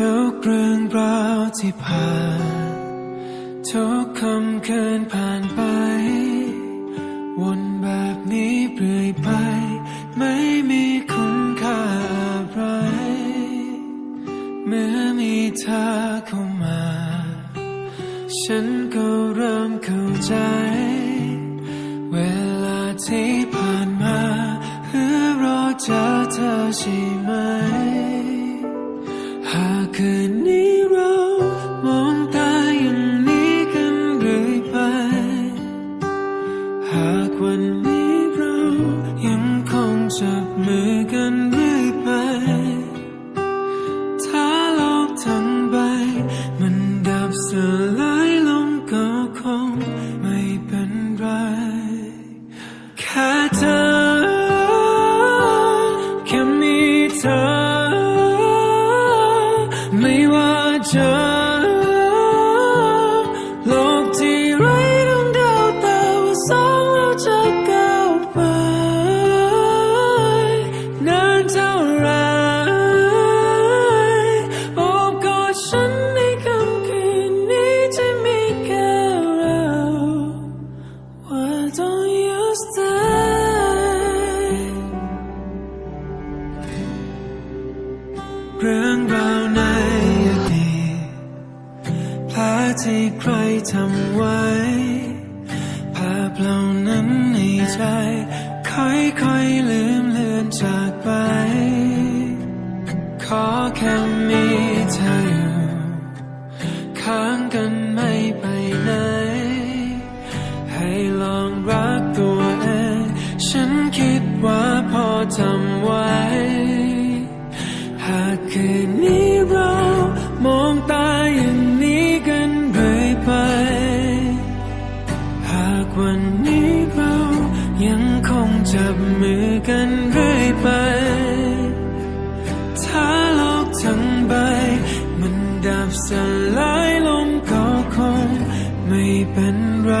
ทุกเรื่องราวที่ผ่าน ทุกคำคืนผ่านไป วนแบบนี้เรื่อยไป ไม่มีคุณค่าอะไร เมื่อมีเธอเข้ามา ฉันก็เริ่มเข้าใจ เวลาที่ผ่านมาเพื่อรอเจอเธอใช่ไหม วันนี้เรายังคงจับมือกันเรื่อยไป ถ้าโลกทั้งใบ มันดับสลายลงก็คงไม่เป็นไร แค่เธอ แค่มีเธอ ไม่ว่าจอ ลที่ใครทำไว้ ภาพเหล่านั้นในใจ ค่อยๆลืมเลือนจากไป ขอแค่มีเธออยู่ค้างกันไม่ไปไหน ให้ลองรักตัวเอง ฉันคิดว่าพอทำไว้ หากคืนนี้ วันนี้เรายังคงจับมือกันเรื่อยไป ถ้าโลกทั้งใบ มันดับสลายลงก็คงไม่เป็นไร